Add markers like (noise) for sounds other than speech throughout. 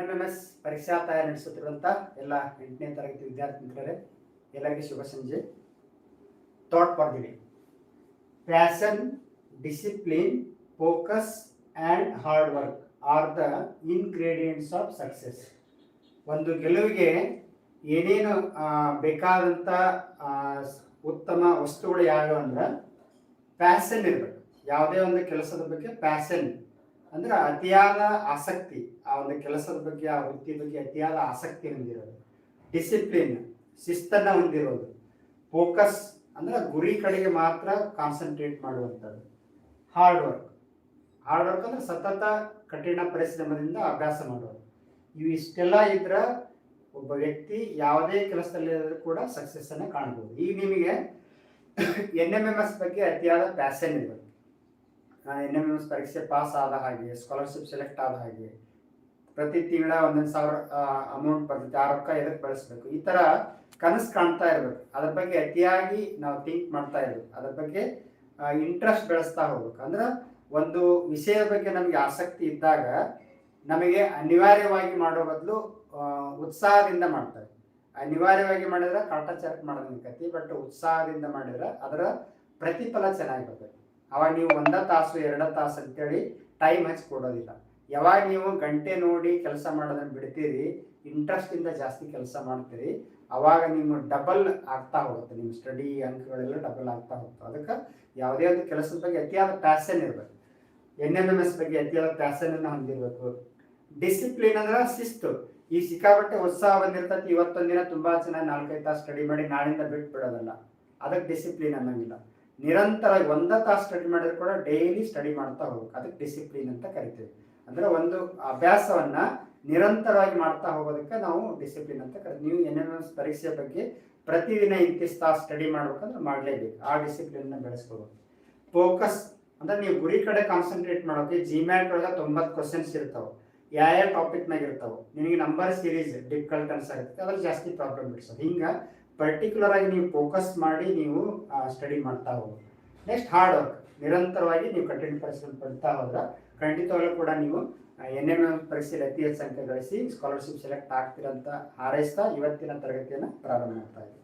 N M S ಪರೀಕ್ಷಾ ತಯಾರಿ ನಡೆಸುತ್ತಿರುವಂಥ ಎಲ್ಲ ಎಂಟನೇ ತರಗತಿ ವಿದ್ಯಾರ್ಥಿ ಮಿತ್ರರೇ ಎಲ್ಲರಿಗೆ ಶುಭ ಸಂಜೆ. Thought for the day passion discipline focus and hard work are the ingredients of success ಒಂದು ಗೆಲುವಿಗೆ ಏನೇನು ಬೇಕಾದಂಥ ಉತ್ತಮ ವಸ್ತುಗಳು ಯಾವ್ಯಾವು ಅಂದ್ರೆ ಪ್ಯಾಷನ್ ಇರಬೇಕು. ಯಾವುದೇ ಒಂದು ಕೆಲಸದ ಬಗ್ಗೆ ಪ್ಯಾಷನ್ ಅಂದ್ರೆ ಅತಿಯಾದ ಆಸಕ್ತಿ. ಆ ಒಂದು ಕೆಲಸದ ಬಗ್ಗೆ, ಆ ವೃತ್ತಿ ಬಗ್ಗೆ ಅತಿಯಾದ ಆಸಕ್ತಿ ಹೊಂದಿರೋದು. ಡಿಸಿಪ್ಲಿನ್ ಶಿಸ್ತನ್ನು ಹೊಂದಿರೋದು. ಫೋಕಸ್ ಅಂದ್ರೆ ಗುರಿ ಕಡೆಗೆ ಮಾತ್ರ ಕಾನ್ಸಂಟ್ರೇಟ್ ಮಾಡುವಂಥದ್ದು. ಹಾರ್ಡ್ ವರ್ಕ್ ಹಾರ್ಡ್ ವರ್ಕ್ ಅಂದ್ರೆ ಸತತ ಕಠಿಣ ಪರಿಶ್ರಮದಿಂದ ಅಭ್ಯಾಸ ಮಾಡೋದು ಇವು ಇಷ್ಟೆಲ್ಲ ಇದ್ರೆ ಒಬ್ಬ ವ್ಯಕ್ತಿ ಯಾವುದೇ ಕೆಲಸದಲ್ಲಿ ಕೂಡ ಸಕ್ಸಸ್ ಅನ್ನ ಕಾಣ್ಬೋದು. ಈಗ ನಿಮಗೆ ಎನ್ ಎಂ ಎಂ ಎಸ್ ಬಗ್ಗೆ ಅತಿಯಾದ ಪ್ಯಾಸನ್ ಇರಬೇಕು ಎನ್ ಎಂ ಎಂ ಎಸ್ ಪರೀಕ್ಷೆ ಪಾಸ್ ಆದ ಹಾಗೆ ಸ್ಕಾಲರ್ಶಿಪ್ ಸೆಲೆಕ್ಟ್ ಆದ ಹಾಗೆ ಪ್ರತಿ ತಿಂಗಳ ಒಂದೊಂದು ಸಾವಿರ ಅಮೌಂಟ್ ಬರ್ತೈತೆ. ಆ ರೊಕ್ಕ ಎದಕ್ಕೆ ಬಳಸಬೇಕು? ಈ ಥರ ಕನಸು ಕಾಣ್ತಾ ಇರ್ಬೇಕು. ಅದ್ರ ಬಗ್ಗೆ ಅತಿಯಾಗಿ ನಾವು ಥಿಂಕ್ ಮಾಡ್ತಾ ಇರ್ಬೇಕು. ಅದ್ರ ಬಗ್ಗೆ ಇಂಟ್ರೆಸ್ಟ್ ಬೆಳೆಸ್ತಾ ಹೋಗ್ಬೇಕು. ಅಂದ್ರೆ ಒಂದು ವಿಷಯದ ಬಗ್ಗೆ ನಮಗೆ ಆಸಕ್ತಿ ಇದ್ದಾಗ ನಮಗೆ ಅನಿವಾರ್ಯವಾಗಿ ಮಾಡೋ ಬದಲು ಉತ್ಸಾಹದಿಂದ ಮಾಡ್ತಾರೆ. ಅನಿವಾರ್ಯವಾಗಿ ಮಾಡಿದ್ರೆ ಕಾಟಾಚಾರಕ್ಕೆ ಮಾಡೋದಕ್ಕತಿ ಬಟ್ ಉತ್ಸಾಹದಿಂದ ಮಾಡಿದ್ರೆ ಅದರ ಪ್ರತಿಫಲ ಚೆನ್ನಾಗಿ ಬರ್ತೈತಿ. ಅವಾಗ ನೀವು ಒಂದ ತಾಸು, ಎರಡ ತಾಸು ಅಂತೇಳಿ ಟೈಮ್ ಹಚ್ಚಿ ಕೊಡೋದಿಲ್ಲ. ಯಾವಾಗ ನೀವು ಗಂಟೆ ನೋಡಿ ಕೆಲಸ ಮಾಡೋದನ್ನು ಬಿಡ್ತೀರಿ ಇಂಟ್ರೆಸ್ಟಿಂದ ಜಾಸ್ತಿ ಕೆಲಸ ಮಾಡ್ತೀರಿ, ಅವಾಗ ನಿಮ್ಮ ಡಬಲ್ ಆಗ್ತಾ ಹೋಗುತ್ತೆ. ನಿಮ್ಮ ಸ್ಟಡಿ ಅಂಕಗಳೆಲ್ಲ ಡಬಲ್ ಆಗ್ತಾ ಹೋಗ್ತದೆ ಅದಕ್ಕೆ ಯಾವುದೇ ಒಂದು ಕೆಲಸದ ಬಗ್ಗೆ ಅತಿಯಾದ ಪ್ಯಾಸನ್ ಇರಬೇಕು. ಎನ್ ಎನ್ ಎಂ ಎಸ್ ಬಗ್ಗೆ ಅತಿಯಾದ ಪ್ಯಾಸನನ್ನು ಹೊಂದಿರಬೇಕು. ಡಿಸಿಪ್ಲಿನ್ ಅಂದ್ರೆ ಶಿಸ್ತು. ಈ ಸಿಕ್ಕಾಪಟ್ಟೆ ಉತ್ಸಾಹ ಬಂದಿರ್ತೈತಿ ಇವತ್ತೊಂದಿನ ತುಂಬಾ ಚೆನ್ನಾಗಿ ನಾಲ್ಕೈದು ತಾಸು ಸ್ಟಡಿ ಮಾಡಿ ನಾಳಿಂದ ಬಿಟ್ಟು ಬಿಡೋದಲ್ಲ ಅದಕ್ಕೆ ಡಿಸಿಪ್ಲಿನ್ ಅನ್ನೋಂಗಿಲ್ಲ. ನಿರಂತರ ಒಂದ ತಾಸು ಸ್ಟಡಿ ಮಾಡಿದ್ರು ಕೂಡ ಡೈಲಿ ಸ್ಟಡಿ ಮಾಡ್ತಾ ಹೋಗ್ಬೇಕು. ಅದಕ್ಕೆ ಡಿಸಿಪ್ಲಿನ್ ಅಂತ ಕರಿತೀವಿ. ಅಂದ್ರೆ ಒಂದು ಅಭ್ಯಾಸವನ್ನ ನಿರಂತರವಾಗಿ ಮಾಡ್ತಾ ಹೋಗೋದಕ್ಕೆ ನಾವು ಡಿಸಿಪ್ಲಿನ್ ಅಂತ ಕರೆ ನೀವು ಎನ್ ಎನ್ ಪರೀಕ್ಷೆ ಬಗ್ಗೆ ಪ್ರತಿದಿನ ಇಂತಿಷ್ಟು ತಾಸು ಸ್ಟಡಿ ಮಾಡ್ಬೇಕಂದ್ರೆ ಮಾಡಲೇಬೇಕು. ಆ ಡಿಸಿಪ್ಲಿನ್ನ ಬೆಳೆಸ್ಕೋಬೇಕು. ಫೋಕಸ್ ಅಂದ್ರೆ ನೀವು ಗುರಿ ಕಡೆ ಕಾನ್ಸಂಟ್ರೇಟ್ ಮಾಡೋಕೆ ಜಿಮ್ಯಾಟ್ ಒಳಗೆ ತೊಂಬತ್ತು ಕ್ವಶನ್ಸ್ ಇರ್ತಾವೆ. ಯಾವ ಯಾವ ಟಾಪಿಕ್ನಾಗ ಇರ್ತಾವೆ. ನಿಮಗೆ ನಂಬರ್ ಸೀರೀಸ್ ಡಿಫಿಕಲ್ಟ್ ಅನ್ಸಾಗುತ್ತೆ ಅದ್ರಲ್ಲಿ ಜಾಸ್ತಿ ಪ್ರಾಬ್ಲಮ್ ಬಿಡ್ಸೋದು ಹಿಂಗೆ ಪರ್ಟಿಕ್ಯುಲರ್ ಆಗಿ ನೀವು ಫೋಕಸ್ ಮಾಡಿ ನೀವು ಸ್ಟಡಿ ಮಾಡ್ತಾ ಹೋಗಿ ನೆಕ್ಸ್ಟ್ ಹಾರ್ಡ್ ವರ್ಕ್ ನಿರಂತರವಾಗಿ ನೀವು ಕಠಿಣ ಪರಿಶ್ರಮ ಪಡ್ತಾ ಹೋದ್ರೆ ಖಂಡಿತವಾಗ್ಲೂ ಕೂಡ ನೀವು ಎನ್ ಎಂ ಎಂ ಪರೀಕ್ಷೆಯಲ್ಲಿ ಅತಿ ಹೆಚ್ಚು ಸಂಖ್ಯೆ ಗಳಿಸಿ ಸ್ಕಾಲರ್ಶಿಪ್ ಸೆಲೆಕ್ಟ್ ಆಗ್ತಿರಂತ ಹಾರೈಸ್ತಾ ಇವತ್ತಿನ ತರಗತಿಯನ್ನು ಪ್ರಾರಂಭ ಮಾಡ್ತಾ ಇದ್ದೀವಿ.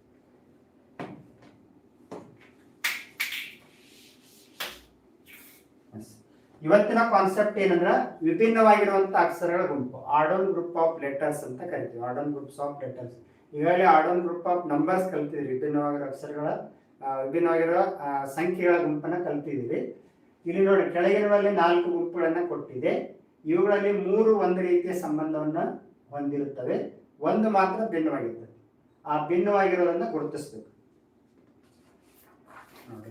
ಇವತ್ತಿನ ಕಾನ್ಸೆಪ್ಟ್ ಏನಂದ್ರೆ ವಿಭಿನ್ನವಾಗಿರುವಂತಹ ಅಕ್ಷರಗಳ ಗುಂಪು ಆರ್ಡೋನ್ ಗ್ರೂಪ್ ಆಫ್ ಲೆಟರ್ಸ್ ಅಂತ ಕರಿತೀವಿ ಆರ್ಡೋನ್ ಗ್ರೂಪ್ಸ್ ಆಫ್ ಲೆಟರ್ಸ್ ಈಗಾಗಲೇ odd one group of numbers ಕಲ್ತಿದ್ರಿ ವಿಭಿನ್ನವಾಗಿರೋ ಅಕ್ಷರಗಳ ವಿಭಿನ್ನವಾಗಿರುವ ಸಂಖ್ಯೆಗಳ ಗುಂಪನ್ನ ಕಲ್ತಿದ್ದೀವಿ. ಇಲ್ಲಿ ನೋಡಿ ಕೆಳಗಿರುವಲ್ಲಿ ನಾಲ್ಕು ಗುಂಪುಗಳನ್ನು ಕೊಟ್ಟಿದೆ. ಇವುಗಳಲ್ಲಿ ಮೂರು ಒಂದು ರೀತಿಯ ಸಂಬಂಧವನ್ನು ಹೊಂದಿರುತ್ತವೆ. ಒಂದು ಮಾತ್ರ ಭಿನ್ನವಾಗಿರ್ತದೆ. ಆ ಭಿನ್ನವಾಗಿರೋದನ್ನು ಗುರುತಿಸಬೇಕು.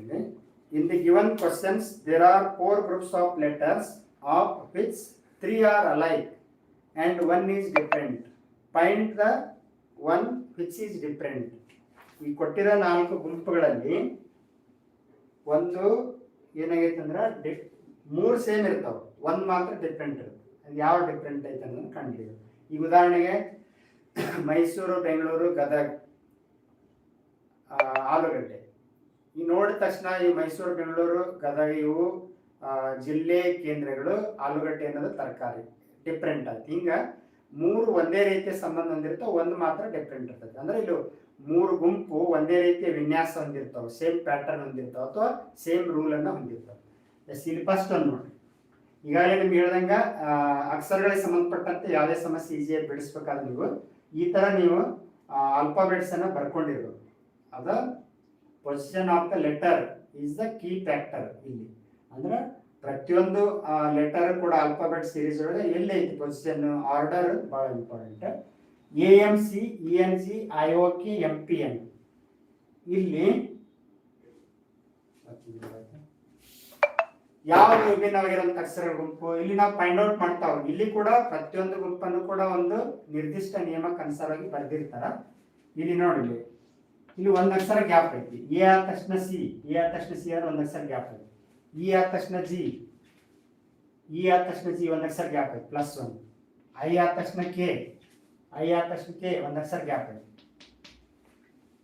ಇಲ್ಲಿ. The given questions there are four groups of letters of which which are alike and one is different find the one which is different. ಈ ಕೊಟ್ಟಿರೋ ನಾಲ್ಕು ಗುಂಪುಗಳಲ್ಲಿ ಒಂದು ಏನಾಗೈತೆ ಅಂದ್ರೆ ಡಿ ಮೂರು ಸೇಮ್ ಇರ್ತಾವೆ. ಒಂದು ಮಾತ್ರ ಡಿಫ್ರೆಂಟ್ ಇರುತ್ತೆ. ಅದು ಯಾವ ಡಿಫ್ರೆಂಟ್ ಐತೆ ಅನ್ನೋದು ಕಂಡುಹಿಡಿಯೋದು ಈಗ ಉದಾಹರಣೆಗೆ ಮೈಸೂರು, ಬೆಂಗಳೂರು, ಗದಗ ಆಲೂಗಡ್ಡೆ. ಈ ನೋಡಿದ ತಕ್ಷಣ ಈ ಮೈಸೂರು, ಬೆಂಗಳೂರು, ಗದಗ ಇವು ಜಿಲ್ಲೆ ಕೇಂದ್ರಗಳು ಆಲೂಗಡ್ಡೆ ಅನ್ನೋದು ತರಕಾರಿ. ಡಿಫ್ರೆಂಟ್ ಆಯ್ತು. ಹಿಂಗೆ ಮೂರು ಒಂದೇ ರೀತಿಯ ಸಂಬಂಧ ಹೊಂದಿರ್ತವೆ ಒಂದು ಮಾತ್ರ ಡಿಫ್ರೆಂಟ್ ಇರ್ತೈತೆ ಅಂದ್ರೆ ಇಲ್ಲಿ ಮೂರು ಗುಂಪು ಒಂದೇ ರೀತಿಯ ವಿನ್ಯಾಸ ಹೊಂದಿರ್ತಾವೆ ಸೇಮ್ ಪ್ಯಾಟರ್ನ್ ಹೊಂದಿರ್ತಾವೆ ಅಥವಾ ಸೇಮ್ ರೂಲ್ ಅನ್ನ ಹೊಂದಿರ್ತಾವೆ. ಇಲ್ಲಿ ಫಸ್ಟ್ ಒಂದು ನೋಡಿ. ಈಗಾಗಲೇ ನಿಮ್ಗೆ ಹೇಳ್ದಂಗ ಅಕ್ಷರಗಳಿಗೆ ಸಂಬಂಧಪಟ್ಟಂತೆ ಯಾವುದೇ ಸಮಸ್ಯೆ ಈಸಿಯಾಗಿ ಬಿಡಿಸ್ಬೇಕಾದ್ರೆ ನೀವು ಈ ತರ ನೀವು ಆಲ್ಫಾಬೆಟ್ಸ್ ಅನ್ನು ಬರ್ಕೊಂಡಿರ್ಬೇಕು. ಅದ position of the letter is the key factor ಇಲ್ಲಿ. ಅಂದ್ರೆ ಪ್ರತಿಯೊಂದು ಲೆಟರ್ ಕೂಡ ಆಲ್ಫಾಬೆಟ್ ಸೀರೀಸ್ ಒಳಗೆ ಎಲ್ಲಿ ಐತಿ ಪೊಸಿಷನ್ ಆರ್ಡರ್ ಬಹಳ important A M C, E N G I O K, M P N. ಇಲ್ಲಿ ಯಾವ ವಿಭಿನ್ನವಾಗಿರುವಂತ ಗುಂಪು? ಇಲ್ಲಿ ನಾವು ಫೈಂಡ್ ಔಟ್ ಮಾಡ್ತಾ ಹೋಗಿ ಇಲ್ಲಿ ಕೂಡ ಪ್ರತಿಯೊಂದು ಗುಂಪನ್ನು ಕೂಡ ಒಂದು ನಿರ್ದಿಷ್ಟ ನಿಯಮಕ್ಕೆ ಅನುಸಾರವಾಗಿ ಬರೆದಿರ್ತಾರ. ಇಲ್ಲಿ ನೋಡಿ ಇಲ್ಲಿ. ಒಂದು ಅಕ್ಷರ ಗ್ಯಾಪ್ ಐತಿ. ಎ ಆದ ತಕ್ಷಣ ಸಿ, ಎ ಆದ ತಕ್ಷಣ ಸಿ ಆದ್ರೆ ಒಂದು ಅಕ್ಷರ ಗ್ಯಾಪ್ ಐತಿ. ಇ ಆದ ತಕ್ಷಣ ಜಿ, ಇ ಆದ ತಕ್ಷಣ ಜಿ ಒಂದು ಅಕ್ಷರ ಗ್ಯಾಪ್ ಐತಿ, ಪ್ಲಸ್ ಒನ್. ಐ ಆದ ತಕ್ಷಣ ಕೆ ಐ ಆದ ತಕ್ಷಣಕ್ಕೆ ಕೆ ಒಂದು ಗ್ಯಾಪ್ ಇದೆ.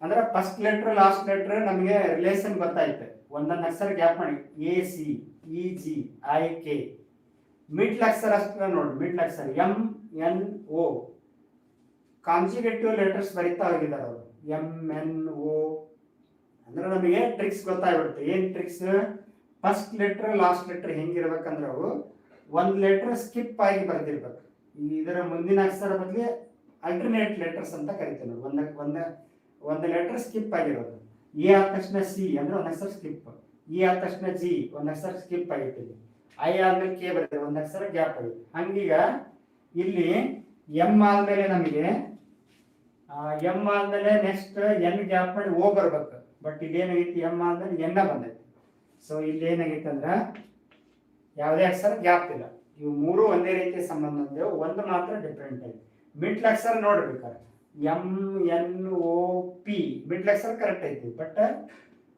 ಅಂದ್ರೆ ಫಸ್ಟ್ ಲೆಟ್ರ್ ಲಾಸ್ಟ್ ಲೆಟ್ರ್ ನಮಗೆ ರಿಲೇಷನ್ ಗೊತ್ತಾಯ್ತು ಒಂದೊಂದು ಅಕ್ಷರ ಗ್ಯಾಪ್ ಮಾಡಿ. A C E G I K middle ಅಕ್ಷರ ಅಷ್ಟೇ ನೋಡಿ ಮಿಡ್ಲ್ ಅಕ್ಷರ. M N O consecutive letters ಬರೀತಾ ಹೋಗಿದ್ದಾರೆ ಅವರು. ಎಂ ಎನ್ ಓ ಅಂದ್ರೆ ನಮಗೆ ಟ್ರಿಕ್ಸ್ ಗೊತ್ತಾಗ್ಬಿಡುತ್ತೆ. ಏನ್ tricks first letter last letter ಹೆಂಗಿರ್ಬೇಕಂದ್ರೆ ಅವು ಒಂದು ಲೆಟರ್ ಸ್ಕಿಪ್ ಆಗಿ ಬರ್ದಿರ್ಬೇಕು. ಇದರ ಮುಂದಿನ ಅಕ್ಷರ ಬದಲಿ ಅಲ್ಟರ್ನೇಟ್ ಲೆಟರ್ಸ್ ಅಂತ ಕರಿತೀವಿ ನಾವು ಒಂದ ಒಂದ, ಒಂದು ಲೆಟರ್ ಸ್ಕಿಪ್ ಆಗಿರೋದು. ಎ ಆದ ತಕ್ಷಣ ಸಿ ಅಂದ್ರೆ ಒಂದ್ ಅಕ್ಷರ ಸ್ಕಿಪ್ ಇ ಆದ ತಕ್ಷಣ ಜಿ ಒಂದ್ ಅಕ್ಷರ ಸ್ಕಿಪ್ ಇಲ್ಲಿ ಐ ಆದ್ಮೇಲೆ ಕೆ ಬರ್ತದೆ, ಒಂದ್ ಅಕ್ಷರ ಗ್ಯಾಪ್ ಆಗಿದೆ ಹಂಗೀಗ ಇಲ್ಲಿ ಎಂ ಆದ್ಮೇಲೆ ನಮಗೆ ಎಂ ಆದ್ಮೇಲೆ ನೆಕ್ಸ್ಟ್ ಎನ್ ಗ್ಯಾಪ್ ಮಾಡಿ ಓ ಬರ್ಬೇಕು. ಬಟ್ ಎಂ ಎಂ ಆದ್ಮೇಲೆ ಎನ್ನ ಬಂದೈತಿ. ಸೊ ಇಲ್ಲಿ ಏನಾಗೈತೆ ಅಂದ್ರ ಯಾವುದೇ ಅಕ್ಷರ ಗ್ಯಾಪ್ ಇಲ್ಲ. ಇವು ಮೂರು ಒಂದೇ ರೀತಿಯ ಸಂಬಂಧ ಒಂದು ಮಾತ್ರ ಡಿಫ್ರೆಂಟ್ ಐತಿ ಮಿಡ್ಲ್ ಅಕ್ಷರ ನೋಡ್ಬೇಕಾರೆ M N O P middle ಅಕ್ಷರ ಕರೆಕ್ಟ್ ಐತಿ ಬಟ್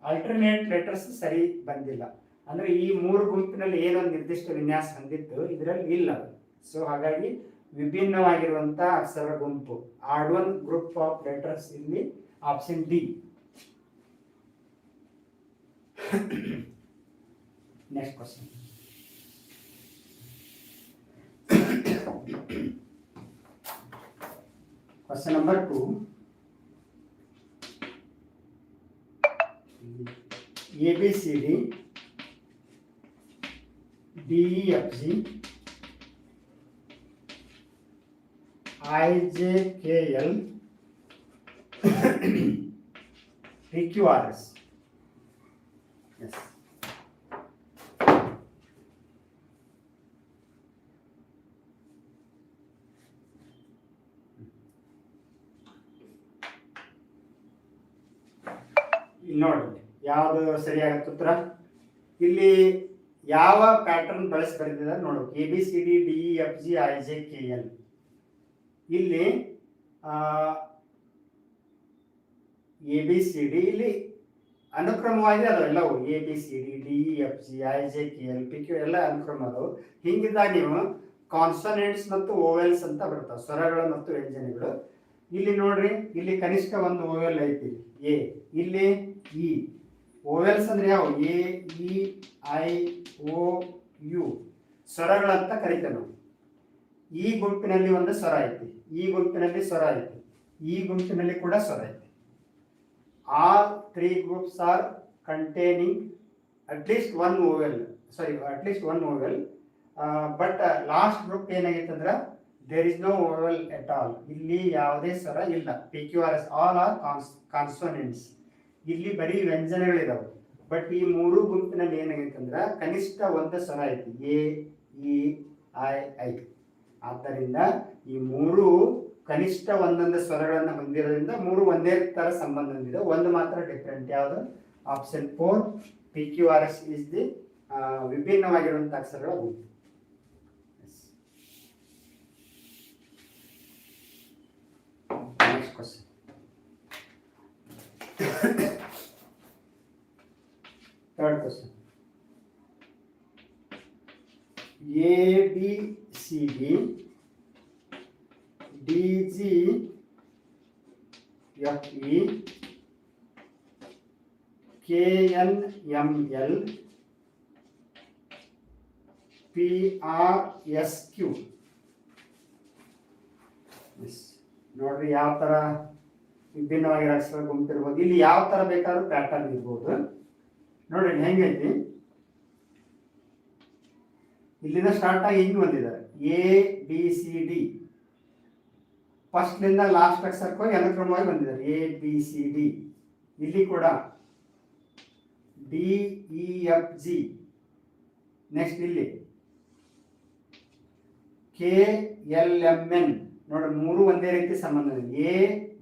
ಆಲ್ಟರ್ನೇಟ್ ಲೆಟರ್ಸ್ ಸರಿ ಬಂದಿಲ್ಲ. ಅಂದ್ರೆ ಈ ಮೂರು ಗುಂಪಿನಲ್ಲಿ ಏನೊಂದು ನಿರ್ದಿಷ್ಟ ವಿನ್ಯಾಸ ಹೊಂದಿತ್ತು. ಇದರಲ್ಲಿ ಇಲ್ಲ ಸೊ ಹಾಗಾಗಿ ವಿಭಿನ್ನವಾಗಿರುವಂತ ಅಕ್ಷರ ಗುಂಪು. Odd one group of letters ಇಲ್ಲಿ option D next question question number two A B C D D E F G I J K L P Q R S S ಇಲ್ಲಿ ನೋಡಿ ಯಾವುದು ಸರಿಯಾಗತ್ತೆ ಉತ್ತರ? ಇಲ್ಲಿ ಯಾವ ಪ್ಯಾಟರ್ನ್ ಬಳಸಿ ಬರೆದಿದೆ ನೋಡು A B C D D E F G I J K L ಇಲ್ಲಿ ಎ ಬಿ ಸಿ ಡಿ ಇಲ್ಲಿ ಅನುಕ್ರಮವಾಗಿ ಅದಾವ A B C D D E F G I J K L P Q ಎಲ್ಲ ಅನುಕ್ರಮ ಅದಾವು ಹಿಂಗಿದ್ದಾಗ ನೀವು ಕಾನ್ಸನೆಂಟ್ಸ್ ಮತ್ತು ಓವೆಲ್ಸ್ ಅಂತ ಬರ್ತಾವೆ ಸ್ವರಗಳು ಮತ್ತು ವ್ಯಂಜನೆಗಳು. ಇಲ್ಲಿ ನೋಡ್ರಿ, ಇಲ್ಲಿ ಕನಿಷ್ಠ ಒಂದು ಓವೆಲ್ ಐತಿ. ಎ ಇಲ್ಲಿ ಇ ಓವೆಲ್ಸ್ ಅಂದ್ರೆ ಯಾವ? A, E, I, O, U. ಸ್ವರಗಳಂತ ಕರಿತೇವೆ ನಾವು. ಈ ಗುಂಪಿನಲ್ಲಿ ಒಂದು ಸ್ವರ ಐತಿ. ಈ ಗುಂಪಿನಲ್ಲಿ ಸ್ವರ ಐತಿ. ಈ ಗುಂಪಿನಲ್ಲಿ ಕೂಡ ಸ್ವರ ಐತಿ. All three groups are containing at least one vowel. Sorry at least one vowel. But last group ಏನಾಗೈತೆ ಅಂದ್ರೆ there is no vowel at all ಇಲ್ಲಿ ಯಾವುದೇ ಸ್ವರ ಇಲ್ಲ. P Q R S all are cons consonants ಇಲ್ಲಿ ಬರೀ ವ್ಯಂಜನಗಳಿದಾವೆ. But ಈ ಮೂರು ಗುಂಪಿನಲ್ಲಿ ಏನಾಗೈತಂದ್ರೆ ಕನಿಷ್ಠ ಒಂದು ಸ್ವರ ಐತಿ, ಎ, ಇ, ಐ ಐ. ಆದ್ದರಿಂದ ಈ ಮೂರು ಕನಿಷ್ಠ ಒಂದೊಂದು ಸ್ವರಗಳನ್ನು ಹೊಂದಿರೋದ್ರಿಂದ ಮೂರು ಒಂದೇ ತರ ಸಂಬಂಧ ಹೊಂದಿದೆ ಒಂದು ಮಾತ್ರ ಡಿಫ್ರೆಂಟ್ ಯಾವುದು? Option four P Q R S is the ವಿಭಿನ್ನವಾಗಿರುವಂಥ ಅಕ್ಷರಗಳ ಗುಂಪು. Third question A B C D D G F E K N M L P R S Q ನೋಡ್ರಿ ಯಾವ ಥರ ವಿಭಿನ್ನವಾಗಿರೋ ಅಕ್ಷರ ಗುಂಪಿರ್ಬೋದು. ಇಲ್ಲಿ ಯಾವ ತರ ಬೇಕಾದ್ರೂ ಪ್ಯಾಟರ್ನ್ ಇರ್ಬೋದು. ನೋಡ್ರಿ ಹೆಂಗೈತಿ ಇಲ್ಲಿಂದ ಸ್ಟಾರ್ಟ್ ಆಗಿ ಹಿಂಗೆ ಬಂದಿದ್ದಾರೆ. ಎ ಬಿ ಸಿ ಡಿ ಫಸ್ಟ್ಲಿಂದ ಲಾಸ್ಟ್ ಅಕ್ಷರಕ್ಕೂ ಅನುಕ್ರಮವಾಗಿ ಬಂದಿದ್ದಾರೆ. ಎ ಬಿ ಸಿ ಡಿ ಇಲ್ಲಿ ಕೂಡ D E F G next ಇಲ್ಲಿ. ಕೆ ಎಲ್ ಎಂ ಎನ್ ನೋಡ್ರಿ, ಮೂರು ಒಂದೇ ರೀತಿ ಸಂಬಂಧ ಎ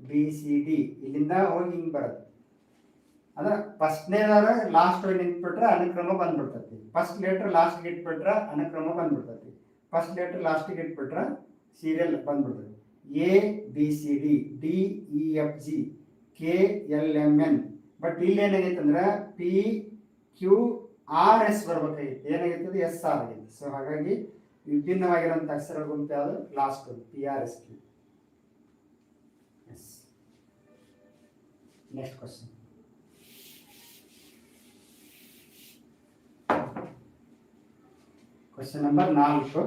ಬಿ ಸಿ ಡಿ ಇಲ್ಲಿಂದ ಹೋಗಿ ಹಿಂಗೆ ಬರುತ್ತೆ. ಅಂದ್ರೆ ಫಸ್ಟ್ನೇದಾರ ಲಾಸ್ಟ್ ನಿಂತ್ಬಿಟ್ರೆ ಅನುಕ್ರಮ ಬಂದ್ಬಿಡ್ತೈತಿ. ಫಸ್ಟ್ ಲೆಟ್ರ್ ಲಾಸ್ಟ್ಗೆ ಇಟ್ಬಿಟ್ರೆ ಅನುಕ್ರಮ ಬಂದ್ಬಿಡ್ತೈತಿ. ಫಸ್ಟ್ ಲೇಟ್ರ್ ಲಾಸ್ಟಿಗೆ ಇಟ್ಬಿಟ್ರೆ serial ಬಂದ್ಬಿಡ್ತೈತಿ. A B C D D E F G K L M N but ಇಲ್ಲಿ ಏನಾಗೈತೆ ಅಂದ್ರೆ ಪಿ ಕ್ಯೂ ಆರ್ ಎಸ್ ಬರ್ಬೇಕಾಗಿತ್ತು ಏನಾಗಿರ್ತದೆ ಎಸ್ ಆರ್ ಆಗೈತೆ. ಸೊ ಹಾಗಾಗಿ ವಿಭಿನ್ನವಾಗಿರುವಂಥ ಅಕ್ಷರ ಗುಂಪು ಯಾವುದು? Last P R S Q S next question question number ನಾಲ್ಕು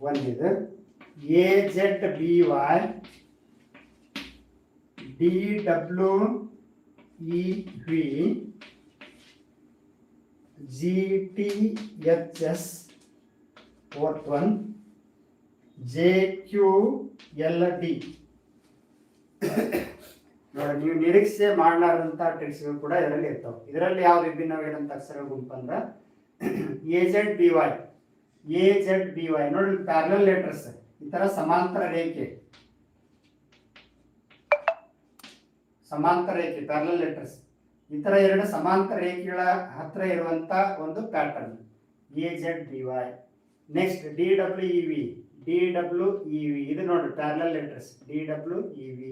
ಒಂದಿದೆ A Z B Y D W E V G T H S fourth one J Q L D. ನೋಡಿ, ನೀವು ನಿರೀಕ್ಷೆ ಮಾಡಲಾರದಂಥ ಟ್ರಿಕ್ಸ್ಗಳು ಕೂಡ ಇದರಲ್ಲಿ ಇರ್ತಾವೆ. ಇದರಲ್ಲಿ ಯಾವ ವಿಭಿನ್ನವಾಗಿರೋಂಥ ಅಕ್ಷರ ಗುಂಪು ಅಂದ್ರೆ, A Z B Y, A Z B Y. ನೋಡಿ ಪ್ಯಾರಲಲ್ ಲೆಟರ್ಸ್ ಈ ತರ ಸಮಾಂತರ ರೇಖೆ. ಸಮಾಂತರ ರೇಖೆ ಪ್ಯಾರಲಲ್ ಲೆಟರ್ಸ್ ಈ ತರ ಎರಡು ಸಮಾಂತರ ರೇಖೆಗಳ ಹತ್ರ ಇರುವಂತ ಒಂದು pattern A Z B Y. Next D W E V D W E V ಇದು ನೋಡಿ parallel letters D W E V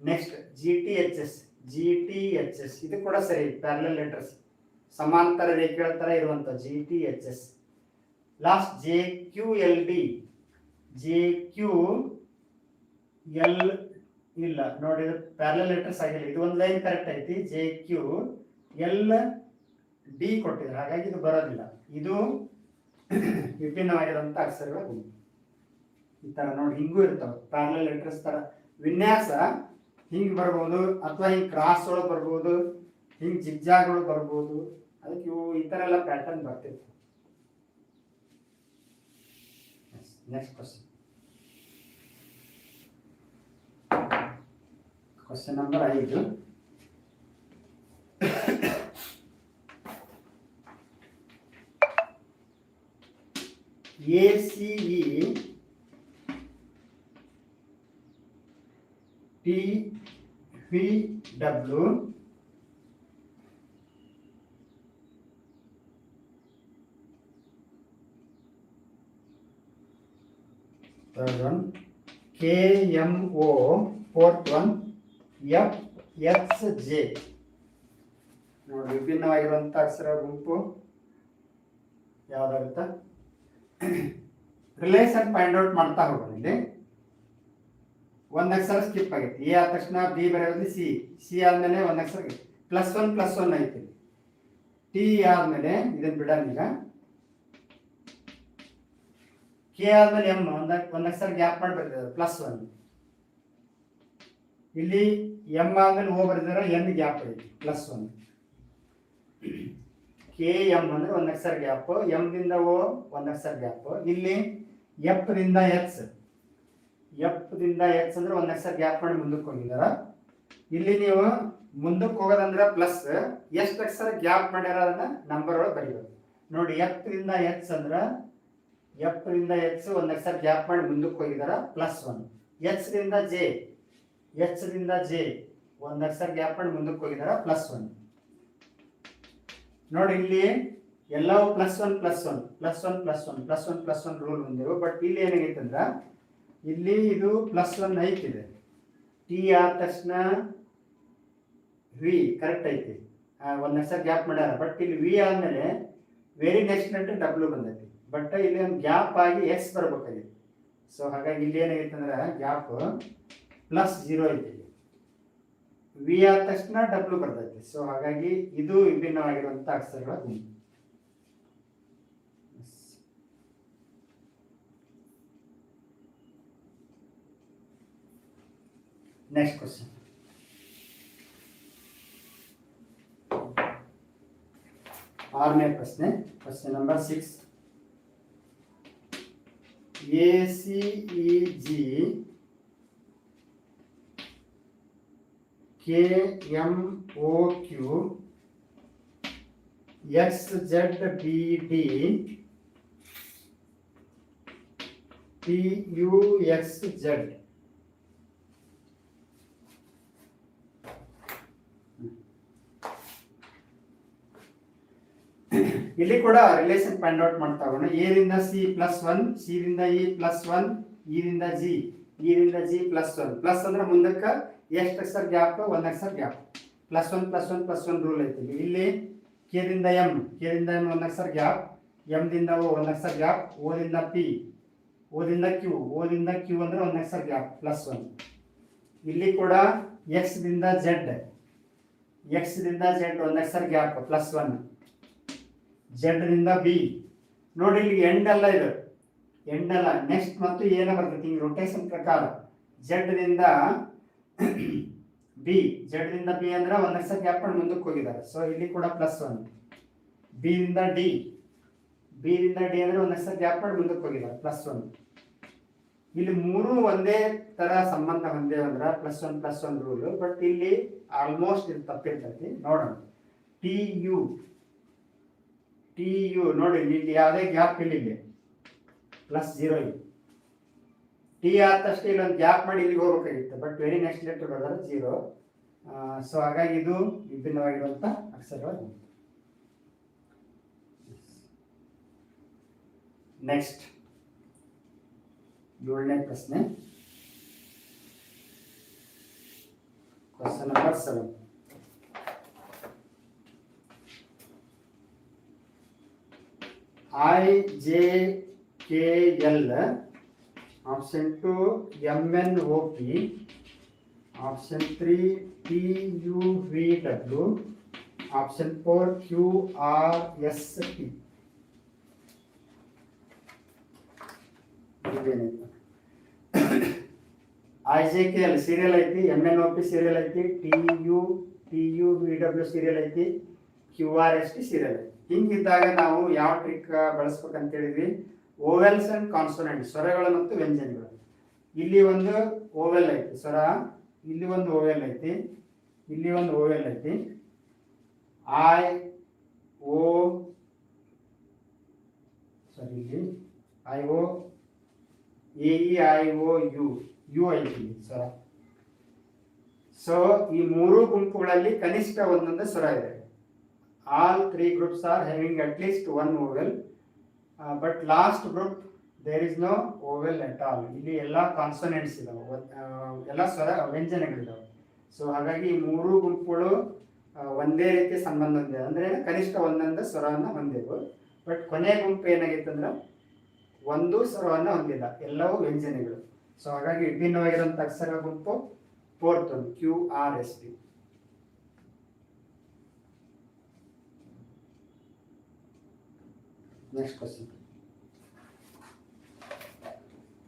next G T H S G T H S ಇದು ಕೂಡ ಸರಿ ಪ್ಯಾರಲಲ್ ಲೆಟರ್ಸ್ ಸಮಾಂತರ ರೇಖೆಗಳ ತರ ಇರುವಂತ G T H S last J Q L D J Q L ಇಲ್ಲ, ನೋಡಿ ಪ್ಯಾರಲಲ್ ಲೆಟರ್ಸ್ ಆಗಿಲ್ಲ. ಇದು ಒಂದು ಲೈನ್ ಕರೆಕ್ಟ್ ಐತಿ. ಜೆ ಕ್ಯೂ ಎಲ್ ಡಿ ಕೊಟ್ಟಿದ್ರು ಹಾಗಾಗಿ ಇದು ಬರೋದಿಲ್ಲ. ಇದು (clears throat) ವಿಭಿನ್ನವಾಗಿರುವಂಥ ಅಕ್ಷರಗಳ ಗುಂಪು. ಈ ತರ ನೋಡಿ ಹಿಂಗೂ ಇರ್ತಾವೆ. ಪ್ಯಾರಲಲ್ ಲೆಟರ್ಸ್ ತರ. ವಿನ್ಯಾಸ ಹಿಂಗೆ ಬರ್ಬೋದು ಅಥವಾ ಹಿಂಗೆ ಕ್ರಾಸ್ ಒಳಗೆ ಬರ್ಬೋದು, ಹಿಂಗೆ ಜಿಗ್ಜಾಗಳು ಬರ್ಬೋದು. ಅದಕ್ಕೆ ಇವು ಈ ಥರ ಎಲ್ಲ ಪ್ಯಾಟರ್ನ್ ಬರ್ತಿರ್ತವೆ. ನೆಕ್ಸ್ಟ್ ಕ್ವಶನ್ ಕ್ವಶನ್ ನಂಬರ್ ಐದು. A C T V W third one. One F X J ನೋಡಿ ವಿಭಿನ್ನವಾಗಿರುವಂಥ ಅಕ್ಷರ ಗುಂಪು ಯಾವ್ದಾಗುತ್ತ? ರಿಲೇಷನ್ ಫೈಂಡ್ ಔಟ್ ಮಾಡ್ತಾ ಹೋಗೋಣ ಇಲ್ಲಿ. ಒಂದು ಅಕ್ಷರ ಸ್ಕಿಪ್ ಆಗೈತಿ. ಎ ಆದ ತಕ್ಷಣ ಬಿ ಬರೆಯೋದು ಸಿ ಸಿ ಆದಮೇಲೆ ಒಂದು ಅಕ್ಷರ ಪ್ಲಸ್ ಒನ್ ಪ್ಲಸ್ ಒನ್ ಐತಿ. ಟಿ ಆದಮೇಲೆ ಇದನ್ನು ಬಿಡೋಣ ಕೆ ಆದ್ಮೇಲೆ ಎಂ, ಒಂದ ಒಂದು ಅಕ್ಷರ ಗ್ಯಾಪ್ ಮಾಡಿ ಪ್ಲಸ್ ಒನ್. ಇಲ್ಲಿ ಎಂ ಆದ್ಮೇಲೆ ಓ ಬರೆದಿರೋ ಎನ್ ಗ್ಯಾಪ್ ಐತಿ, ಪ್ಲಸ್ ಒನ್. ಕೆ ಎಂ ಅಂದ್ರೆ ಒಂದು ಅಕ್ಷರ ಗ್ಯಾಪ್ ಎಂ ದಿಂದ ಓ ಒಂದು ಅಕ್ಷರ ಗ್ಯಾಪ್ ಇಲ್ಲಿ ಎಫ್ ದಿಂದ ಎಕ್ಸ್ ಎಫ್ ಎಕ್ಸ್ ಅಂದ್ರೆ ಒಂದು ಅಕ್ಷರ ಗ್ಯಾಪ್ ಮಾಡಿ ಮುಂದಕ್ಕೆ ಹೋಗಿದಾರ. ಇಲ್ಲಿ ನೀವು ಮುಂದಕ್ಕೆ ಹೋಗೋದಂದ್ರೆ ಪ್ಲಸ್ ಎಷ್ಟು ಅಕ್ಷರ ಗ್ಯಾಪ್ ಮಾಡ್ಯಾರ ಅದನ್ನ ನಂಬರ್ ಒಳಗೆ ಬರೀಬೇಕು. ನೋಡಿ ಎಫ್ದಿಂದ ಎಕ್ಸ್ ಅಂದ್ರೆ ಎಫ್ದಿಂದ ಎಕ್ಸ್ ಒಂದು ಅಕ್ಷರ ಗ್ಯಾಪ್ ಮಾಡಿ ಮುಂದಕ್ಕೆ ಹೋಗಿದಾರ ಪ್ಲಸ್ ಒನ್ ಎಚ್ದಿಂದ ಜೆ ಎಚ್ದಿಂದ ಜೆ ಒಂದು ಅಕ್ಷರ ಗ್ಯಾಪ್ ಮಾಡಿ ಮುಂದಕ್ಕೆ ಹೋಗಿದಾರ ಪ್ಲಸ್ ಒನ್ ನೋಡಿ, ಇಲ್ಲಿ ಎಲ್ಲವೂ plus one plus one plus one plus one plus one plus one rule ಬಂದಿರು but ಇಲ್ಲಿ ಏನಾಗೈತೆ ಅಂದ್ರೆ ಇಲ್ಲಿ ಇದು ಪ್ಲಸ್ ಒನ್ ಐತಿದೆ. ಟಿ ಆದ ತಕ್ಷಣ ವಿ ಕರೆಕ್ಟ್ ಐತಿ. ಒಂದು ಹೆಸರು ಗ್ಯಾಪ್ ಮಾಡ್ಯಾರ. ಬಟ್ ಇಲ್ಲಿ ವಿ ಆದಮೇಲೆ ವೆರಿ ನೆಕ್ಸ್ಟ್ ನಂಟು ಡಬ್ಲ್ಯೂ ಬಂದೈತಿ. ಬಟ್ ಇಲ್ಲಿ ಒಂದು ಗ್ಯಾಪ್ ಆಗಿ ಎಕ್ಸ್ ಬರ್ಬೇಕಾಗಿತ್ತು ಸೊ ಹಾಗಾಗಿ ಇಲ್ಲಿ ಏನಾಗೈತೆ ಅಂದ್ರೆ ಗ್ಯಾಪ್ ಪ್ಲಸ್ ಜೀರೋ ಐತಿ. ವಿ ಆದ ತಕ್ಷಣ ಡಬ್ಲ್ಯೂ ಬರ್ತೈತಿ ಸೊ ಹಾಗಾಗಿ ಇದು ವಿಭಿನ್ನವಾಗಿರುವಂಥ ಅಕ್ಷರಗಳ ಗುಂಪು. ನೆಕ್ಸ್ಟ್ ಕ್ವಶನ್ ಆರನೇ ಪ್ರಶ್ನೆ question number six A C E G K M O Q X Z B D P U X Z ಇಲ್ಲಿ ಕೂಡ ರಿಲೇಷನ್ ಫೈಂಡ್ ಔಟ್ ಮಾಡ್ತಾ ಹೋಗೋಣ. ರಿಂದ ಸಿ ಪ್ಲಸ್ ಒನ್ ಸಿ ರಿಂದ ಇ ಪ್ಲಸ್ ಒನ್ ರಿಂದ G ಇದಿಂದ ಜಿ ಪ್ಲಸ್ ಒನ್ ಪ್ಲಸ್ ಅಂದ್ರೆ ಮುಂದಕ್ಕೆ ಎಷ್ಟು ಅಕ್ಷರ ಗ್ಯಾಪ್ ಒಂದು ಅಕ್ಷರ gap plus one plus one plus one rule ಐತಿ. ಇಲ್ಲಿ. ಕೆ ಕೆದಿಂದ ಎಂ ಕೆದಿಂದ ಎಂ ಒಂದು ಅಕ್ಷರ ಗ್ಯಾಪ್ ಎಂ ದಿಂದ ಓ ಒಂದು ಅಕ್ಷರ ಗ್ಯಾಪ್ ಓದಿಂದ ಪಿ ಓದಿಂದ ಕ್ಯೂ ಓದಿಂದ ಕ್ಯೂ ಅಂದ್ರೆ ಒಂದು ಅಕ್ಷರ ಗ್ಯಾಪ್ ಪ್ಲಸ್ ಒನ್ ಇಲ್ಲಿ ಕೂಡ ಎಕ್ಸ್ ದಿಂದ ಜೆಡ್ ಎಕ್ಸ್ ದಿಂದ ಜೆಡ್ ಒಂದು ಅಕ್ಷರ ಗ್ಯಾಪ್ ಪ್ಲಸ್ ಒನ್ ಜೆಡ್ನಿಂದ ಬಿ ನೋಡಿ ಇಲ್ಲಿ ಎಂಡ್ ಅಲ್ಲ ಇದು. ಎಂಡ್ ಅಲ್ಲ. ನೆಕ್ಸ್ಟ್ ಮತ್ತು ಏನ ಬರ್ತೈತಿ ಹಿಂಗೆ ರೊಟೇಷನ್ ಪ್ರಕಾರ. ಜೆಡ್ನಿಂದ ಬಿ ಜೆಡ್ನಿಂದ ಬಿ ಅಂದ್ರೆ ಒಂದು ಲಕ್ಷ ಗ್ಯಾಪ್ ಮುಂದಕ್ಕೆ ಹೋಗಿದ್ದಾರೆ. ಸೊ ಇಲ್ಲಿ ಕೂಡ ಪ್ಲಸ್ ಒನ್ ಬಿ ದಿಂದ ಡಿ ಬಿ ದಿಂದ ಡಿ ಅಂದ್ರೆ ಒಂದು ಲಕ್ಷ ಗ್ಯಾಪ್ ಮುಂದಕ್ಕೆ ಹೋಗಿದ್ದಾರೆ. ಪ್ಲಸ್ ಒನ್ ಇಲ್ಲಿ ಮೂರು ಒಂದೇ ತರ ಸಂಬಂಧ ಹೊಂದೇವ ಅಂದ್ರೆ plus one plus one rule but ಇಲ್ಲಿ ಆಲ್ಮೋಸ್ಟ್ ಇದು ತಪ್ಪಿರ್ತೈತಿ ನೋಡೋಣ. ಟಿ ಯು ಟಿ ಯು ನೋಡಿ ಇಲ್ಲಿ ಯಾವುದೇ ಗ್ಯಾಪ್ ಇಲ್ಲಿದೆ ಇಲ್ಲಿ ಪ್ಲಸ್ ಜೀರೋ ಇದೆ. ಟಿ ಆದ ತಕ್ಷಣ ಇಲ್ಲೊಂದು ಗ್ಯಾಪ್ ಮಾಡಿ ಇಲ್ಲಿಗೆ ಹೋಗ್ಬೇಕಾಗಿತ್ತು. ಬಟ್ ವೆರಿ ನೆಕ್ಸ್ಟ್ ಲೆಟರ್ ಬರೋದ್ರೆ ಜೀರೋ ಸೊ ಹಾಗಾಗಿ ಇದು ವಿಭಿನ್ನವಾಗಿರುವಂಥ ಅಕ್ಷರಗಳು. ನೆಕ್ಸ್ಟ್ ಏಳನೇ ಪ್ರಶ್ನೆ. Question number seven I J K L option two M N O P option three T U V W option four Q R S T I J K L serial ಐತಿ M N O P serial ಐತಿ T U T U V W serial ಐತಿ Q R S T serial ಐತಿ ಹಿಂಗಿದ್ದಾಗ ನಾವು ಯಾವ trick ಬಳಸ್ಬೇಕಂತ ಹೇಳಿದ್ವಿ vowels and consonant ಸ್ವರಗಳು ಮತ್ತು ವ್ಯಂಜನಗಳು. ಇಲ್ಲಿ ಒಂದು ಓವೆಲ್ ಐತಿ, ಸ್ವರ. ಇಲ್ಲಿ ಒಂದು ಓವೆಲ್ ಐತಿ, ಇಲ್ಲಿ ಒಂದು ಓವೆಲ್ ಐತಿ. ಐ ಓ ಸಾರಿ ಇಲ್ಲಿ. I O A I O U U ಐತಿ ಸ್ವರ. ಸೊ ಈ ಮೂರು ಗುಂಪುಗಳಲ್ಲಿ ಕನಿಷ್ಠ ಒಂದೊಂದು ಸ್ವರ ಇದೆ. All three groups are at at least one vowel but last group there is no vowel at all ಇಲ್ಲಿ ಎಲ್ಲ ಕಾನ್ಸನೆಂಟ್ಸ್ ಇದಾವೆ. ಎಲ್ಲ ಸ್ವರ ವ್ಯಂಜನಗಳಿದಾವೆ. ಸೊ ಹಾಗಾಗಿ ಮೂರು ಗುಂಪುಗಳು ಒಂದೇ ರೀತಿ ಸಂಬಂಧ ಹೊಂದಿದೆ ಅಂದರೆ ಕನಿಷ್ಠ ಒಂದೊಂದು ಸ್ವರವನ್ನು ಹೊಂದಿದ್ವು ಬಟ್ ಕೊನೆ ಗುಂಪು ಏನಾಗಿತ್ತಂದ್ರೆ ಒಂದು ಸ್ವರವನ್ನು ಹೊಂದಿಲ್ಲ. ಎಲ್ಲವೂ ವ್ಯಂಜನಗಳು. ಸೊ ಹಾಗಾಗಿ ವಿಭಿನ್ನವಾಗಿರುವಂಥ ಅಕ್ಷರ ಗುಂಪು ಫೋರ್ತ್ ಒಂದು Q R S T next question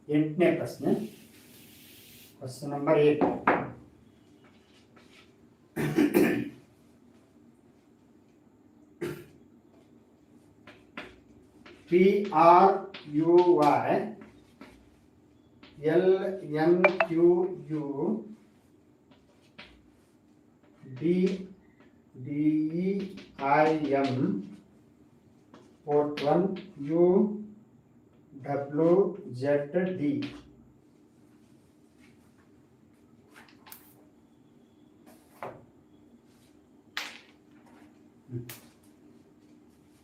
ಎಂಟನೇ ಪ್ರಶ್ನೆ. Question number eight P R U Y L N Q U D D E I M fourth one U W Z D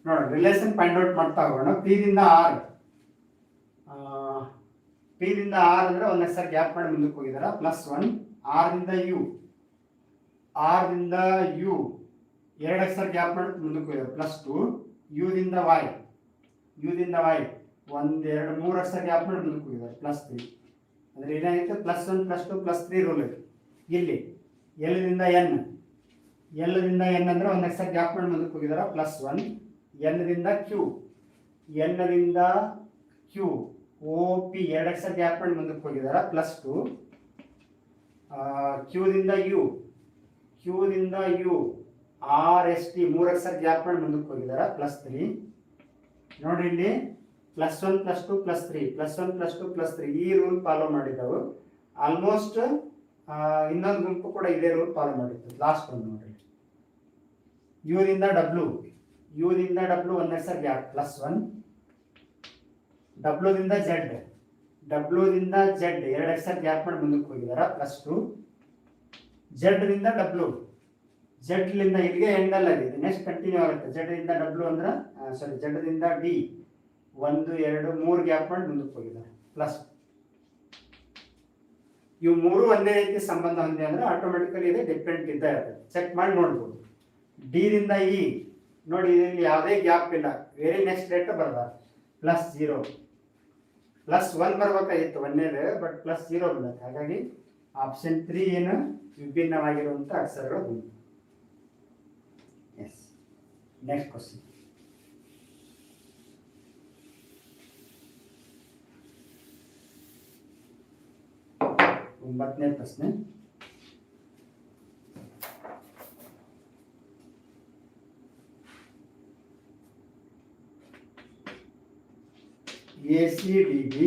ನೋಡಿ ರಿಲೇಷನ್ ಫೈಂಡ್ ಔಟ್ ಮಾಡ್ತಾ ಹೋಗೋಣ. P ದಿಂದ R P ದಿಂದ R ಅಂದ್ರೆ ಒಂದ್ ಅಕ್ಷರ ಗ್ಯಾಪ್ ಮಾಡಿ ಮುಂದಕ್ಕೆ ಹೋಗಿದಾರ. Plus one R U R U ಎರಡು ಎಕ್ಸರ್ ಗ್ಯಾಪ್ ಮಾಡಿ ಮುಂದಕ್ಕೆ ಹೋಗಿದಾರೆ. Plus two U Y Y Y ಒಂದೆರಡು ಮೂರು ಅಷ್ಟ ಗ್ಯಾಪ್ ಮುಂದಕ್ಕೆ ಹೋಗಿದ್ದಾರೆ ಪ್ಲಸ್ ತ್ರೀ ಅಂದ್ರೆ ಏನಾಗಿತ್ತು plus one plus two plus three rule ಇದೆ. ಇಲ್ಲಿ ಎಲ್ಲದಿಂದ ಎನ್ ಎಲ್ಲದಿಂದ ಎನ್ ಅಂದ್ರೆ ಒಂದು ಎಕ್ಸ್ಟ್ರಾ ಗ್ಯಾಪ್ ಮಾಡಿ ಮುಂದಕ್ಕೆ ಹೋಗಿದಾರ? ಪ್ಲಸ್ ಒನ್ ಎನ್ ದಿಂದ ಕ್ಯೂ ಎನ್ ದಿಂದ ಕ್ಯೂ ಓ ಪಿ ಎರಡು ಎಕ್ಸ್ಟ್ರಾ ಗ್ಯಾಪ್ ಮಾಡಿ ಮುಂದಕ್ಕೆ ಹೋಗಿದಾರ? ಪ್ಲಸ್ ಟು ಕ್ಯೂದಿಂದ ಯು ಕ್ಯೂದಿಂದ ಯು ಆರ್ ಎಸ್ ಟಿ ಮೂರು ಅಕ್ಷರ ಗ್ಯಾಪ್ ಮಾಡಿ ಮುಂದಕ್ಕೆ ಹೋಗಿದಾರ? ಪ್ಲಸ್ ತ್ರೀ ನೋಡ್ರಿ ಇಲ್ಲಿ plus one plus two plus three plus one plus two plus three ಈ ರೂಲ್ ಫಾಲೋ ಮಾಡಿದ್ದವು. ಆಲ್ಮೋಸ್ಟ್ ಇನ್ನೊಂದು ಗುಂಪು ಕೂಡ ಇದೇ ರೂಲ್ ಫಾಲೋ ಮಾಡಿತ್ತು. ಲಾಸ್ಟ್ ಒಂದು ನೋಡ್ರಿ. ಯು ದಿಂದ W ಯುದಿಂದ W one sir gap plus one ಡಬ್ಲ್ಯೂದಿಂದ Z ಡಬ್ಲ್ಯೂದಿಂದ ಜೆಡ್ ಎರಡು ಎಕ್ಸರ್ ಗ್ಯಾಪ್ ಮಾಡಿ ಮುಂದಕ್ಕೆ ಹೋಗಿದಾರ? ಪ್ಲಸ್ ಟು ಜೆಡ್ದಿಂದ ಡಬ್ಲ್ಯೂ ಜೆಡ್ಲಿಂದ ಇಲ್ಲಿಗೆ ಎಂಡಲ್ ಆಗಿದೆ. ನೆಕ್ಸ್ಟ್ ಕಂಟಿನ್ಯೂ ಆಗುತ್ತೆ. ಜೆಡ್ದಿಂದ ಡಬ್ಲ್ಯೂ ಅಂದ್ರೆ ಸಾರಿ ಜೆಡ್ದಿಂದ ಡಿ ಒಂದು, ಎರಡು, ಮೂರು ಗ್ಯಾಪ್ ಮಾಡಿ ಮುಂದಕ್ಕೆ ಹೋಗಿದ್ದಾರೆ ಪ್ಲಸ್ ಇವು ಮೂರು ಒಂದೇ ರೀತಿ ಸಂಬಂಧ ಹೊಂದಿದೆ ಅಂದ್ರೆ ಆಟೋಮೆಟಿಕಲಿ ಇದೆ ಡಿಫ್ರೆಂಟ್ ಇದ್ದ ಇರುತ್ತೆ. ಚೆಕ್ ಮಾಡಿ ನೋಡ್ಬೋದು. ಡಿ ದಿಂದ ಇ ನೋಡಿ, ಇಲ್ಲಿ ಯಾವುದೇ ಗ್ಯಾಪ್ ಇಲ್ಲ. ವೆರಿ ನೆಕ್ಸ್ಟ್ ರೇಟ್ ಬರಬಾರ್ದು ಪ್ಲಸ್ ಜೀರೋ ಪ್ಲಸ್ ಒನ್ ಬರ್ಬೇಕಾಗಿತ್ತು ಒಂದೇದು ಬಟ್ ಪ್ಲಸ್ ಜೀರೋ ಬಂದತ್ತೆ ಹಾಗಾಗಿ ಆಪ್ಷನ್ ತ್ರೀ ಏನು ವಿಭಿನ್ನವಾಗಿರುವಂಥ ಅಕ್ಷರಗಳು ಬಂತು ನೆಕ್ಸ್ಟ್ ಕ್ವಶನ್ ಒಂಬತ್ತನೇ ಪ್ರಶ್ನೆ A C D B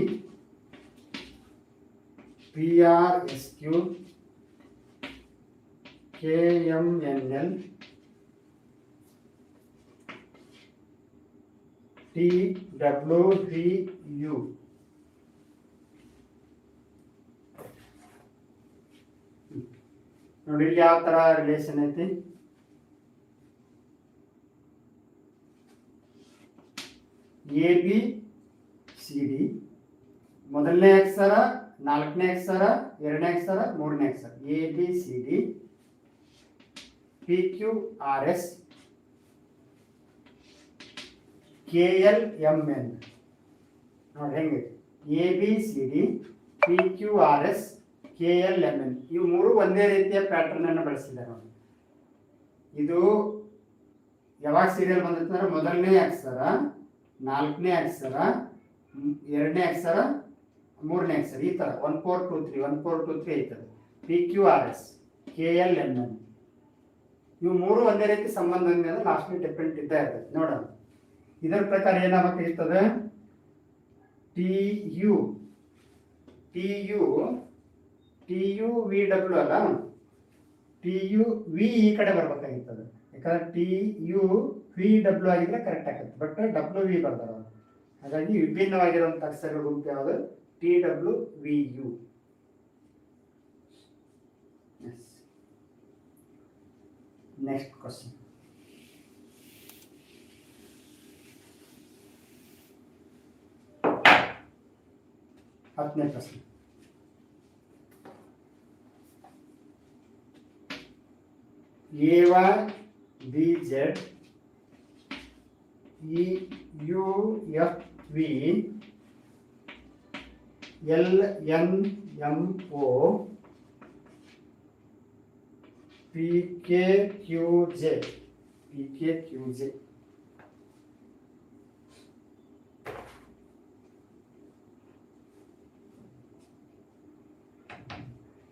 P R S Q K M N L T W V U ನೋಡಿ ಇಲ್ಲಿ ಯಾವ ತರ ರಿಲೇಷನ್ ಐತಿ? ಎ ಬಿ ಸಿ ಡಿ ಮೊದಲನೇ ಅಕ್ಷರ, ನಾಲ್ಕನೇ ಅಕ್ಷರ, ಎರಡನೇ ಅಕ್ಷರ, ಮೂರನೇ ಅಕ್ಷರ. A B C D P Q R S K L M N ನೋಡಿ ಹೆಂಗೆ? A B C D P Q R S K L M N ಇವು ಮೂರು ಒಂದೇ ರೀತಿಯ ಪ್ಯಾಟರ್ನ್ ಅನ್ನು ಬಳಸಿದ್ದಾರೆ ನೋಡಿ. ಇದು ಯಾವಾಗ ಸೀರಿಯಲ್ ಬಂದಿತ್ತು ಅಂದ್ರೆ ಮೊದಲನೇ ಅಕ್ಷರ, ನಾಲ್ಕನೇ ಅಕ್ಷರ, ಎರಡನೇ ಅಕ್ಷರ, ಮೂರನೇ ಅಕ್ಷರ, ಈ ತರ. One four two three one four two three ಐತದೆ. P Q R S K L M N ಇವು ಮೂರು ಒಂದೇ ರೀತಿ ಸಂಬಂಧ ಅಂದ್ರೆ ಲಾಸ್ಟ್ಲಿ ಡಿಪೆಂಡ್ ಇದ್ದೇ ಇರ್ತದೆ. ನೋಡೋಣ. ಇದರ ಪ್ರಕಾರ ಏನಾಗಬೇಕಾಗಿರ್ತದೆ T U T U T U V W ಅಲ್ಲ? ಟಿ ಯು ವಿ ಈ ಕಡೆ ಬರ್ಬೇಕಾಗಿರ್ತದೆ. ಯಾಕಂದ್ರೆ ಟಿ ಯು ವಿ ಡಬ್ಲ್ಯೂ ಆಗಿದ್ರೆ ಕರೆಕ್ಟ್ ಆಗುತ್ತೆ. ಬಟ್ ಡಬ್ಲ್ಯೂ ವಿ ಬರ್ತಾರೆ ಹಾಗಾಗಿ ವಿಭಿನ್ನವಾಗಿರುವಂಥ ಅಕ್ಷರಗಳ ಗುಂಪು ಯಾವುದು? T W V U next question ಹತ್ತನೇ ಪ್ರಶ್ನೆ A Y B Z E U F V L N M O P K Q J P K Q J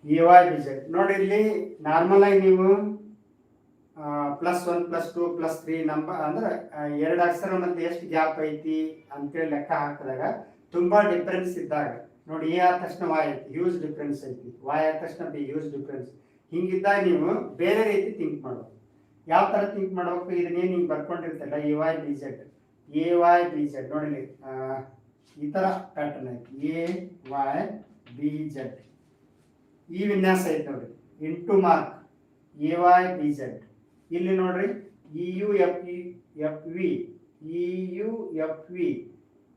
A Y B Z ನೋಡಿ ಇಲ್ಲಿ ನಾರ್ಮಲ್ ಆಗಿ ನೀವು plus one plus two plus three number ಅಂದ್ರೆ ಎರಡು ಅಕ್ಷರ ಮಧ್ಯೆ ಎಷ್ಟು gap ಐತಿ ಅಂತೇಳಿ ಲೆಕ್ಕ ಹಾಕಿದಾಗ ತುಂಬಾ ಡಿಫ್ರೆನ್ಸ್ ಇದ್ದಾಗ, ನೋಡಿ ಎ ಆದ ತಕ್ಷಣ ವಾಯ್ ಐತಿ ಹ್ಯೂಜ್ ಡಿಫ್ರೆನ್ಸ್ ಐತಿ. ವಾಯ್ ಆದ ತಕ್ಷಣ ಬಿ ಹ್ಯೂಜ್ ಡಿಫ್ರೆನ್ಸ್ ಹಿಂಗಿದ್ದಾಗ ನೀವು ಬೇರೆ ರೀತಿ ಥಿಂಕ್ ಮಾಡಬೇಕು ಯಾವ ತರ ಥಿಂಕ್ ಮಾಡಬೇಕು? ಇದನ್ನೇನು ಹಿಂಗೆ ಬರ್ಕೊಂಡಿರ್ತಲ್ಲ? A Y B Z A Y B Z ನೋಡಿ ಈ ತರ ಪ್ಯಾಟರ್ನ್ ಐತಿ. ಎ ವಾಯ್ ಬಿ ಜೆಡ್ ಈ ವಿನ್ಯಾಸ ಐತೆ ನೋಡ್ರಿ into mark. A Y B Z ಇಲ್ಲಿ ನೋಡ್ರಿ, E U F E, F V, E U F V,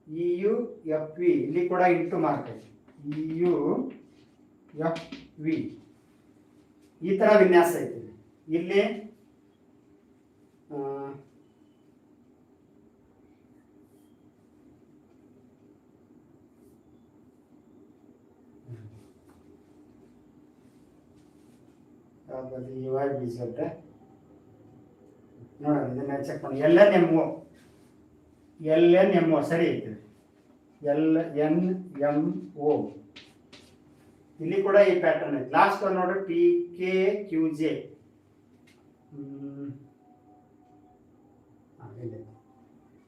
E U F V. ಇಲ್ಲಿ ಕೂಡ ಇಂಟು ಮಾರ್ಕ್ ಐತಿ. E U F V. ಈ ತರ ವಿನ್ಯಾಸ ಐತಿ. ಇಲ್ಲಿ ಆ, ಯಾವ್ದು ಇ ವೈ ಬಿ ಜೆಡ್ ನೋಡಿ ಇದನ್ನ ಚೆಕ್ ಮಾಡಿ ಎಲ್ ಎನ್ ಎಂ ಒ ಸರಿ ಐತೆ. L N M O. ಇಲ್ಲಿ ಕೂಡ ಈ ಪ್ಯಾಟರ್ನ್ ಐತೆ. ಲಾಸ್ಟ್ ನೋಡ್ರಿ P K Q J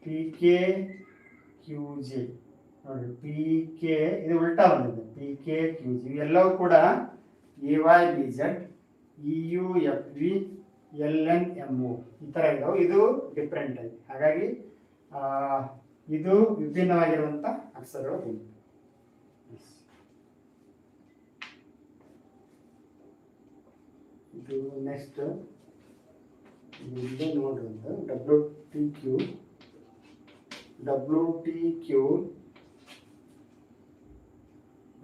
P K Q J ನೋಡಿ ಪಿ ಕೆ ಇದು ಉಲ್ಟಾ ಬಂದಿದೆ. ಪಿ ಕೆ ಕ್ಯೂ ಜಿ ಇವೆಲ್ಲವೂ ಕೂಡ A Y B Z E U F V L N M O ಈ ಥರ ಇದಾವೆ. ಇದು ಡಿಫ್ರೆಂಟ್ ಆಗಿ. ಹಾಗಾಗಿ ಇದು ವಿಭಿನ್ನವಾಗಿರುವಂಥ ಅಕ್ಷರಗಳು ಗುಂಪು ಇದು ನೆಕ್ಸ್ಟ್ ಇಲ್ಲೇ ನೋಡ್ರಿ ಅಂತ W T Q W T Q